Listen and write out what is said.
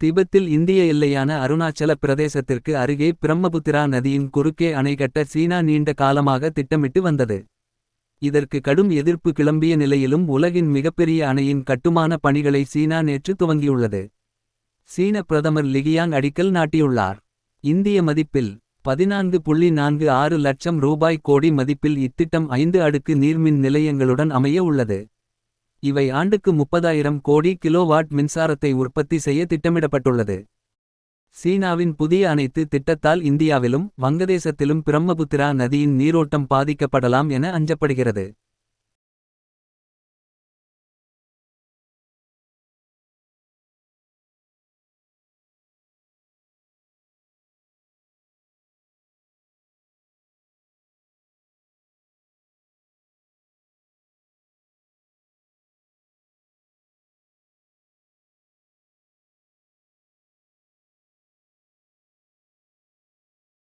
திபெத்தில் இந்திய எல்லையான அருணாச்சல பிரதேசத்திற்கு அருகே பிரம்மபுத்திரா நதியின் குறுக்கே அணை கட்ட சீனா நீண்ட காலமாக திட்டமிட்டு வந்தது. இதற்கு கடும் எதிர்ப்பு கிளம்பிய நிலையிலும் உலகின் மிகப்பெரிய அணையின் கட்டுமான பணிகளை சீனா நேற்று துவங்கியுள்ளது. சீன பிரதமர் லிகியாங் அடிக்கல் நாட்டியுள்ளார். இந்திய மதிப்பில் பதினான்கு புள்ளி நான்கு ஆறு லட்சம் ரூபாய் கோடி மதிப்பில் இத்திட்டம் ஐந்து அடுக்கு நீர்மின் நிலையங்களுடன் அமைய உள்ளது. இவை ஆண்டுக்கு முப்பதாயிரம் கோடி கிலோவாட் மின்சாரத்தை உற்பத்தி செய்ய திட்டமிடப்பட்டுள்ளது. சீனாவின் புதிய அனைத்து திட்டத்தால் இந்தியாவிலும் வங்கதேசத்திலும் பிரம்மபுத்திரா நதியின் நீரோட்டம் பாதிக்கப்படலாம் என அஞ்சப்படுகிறது.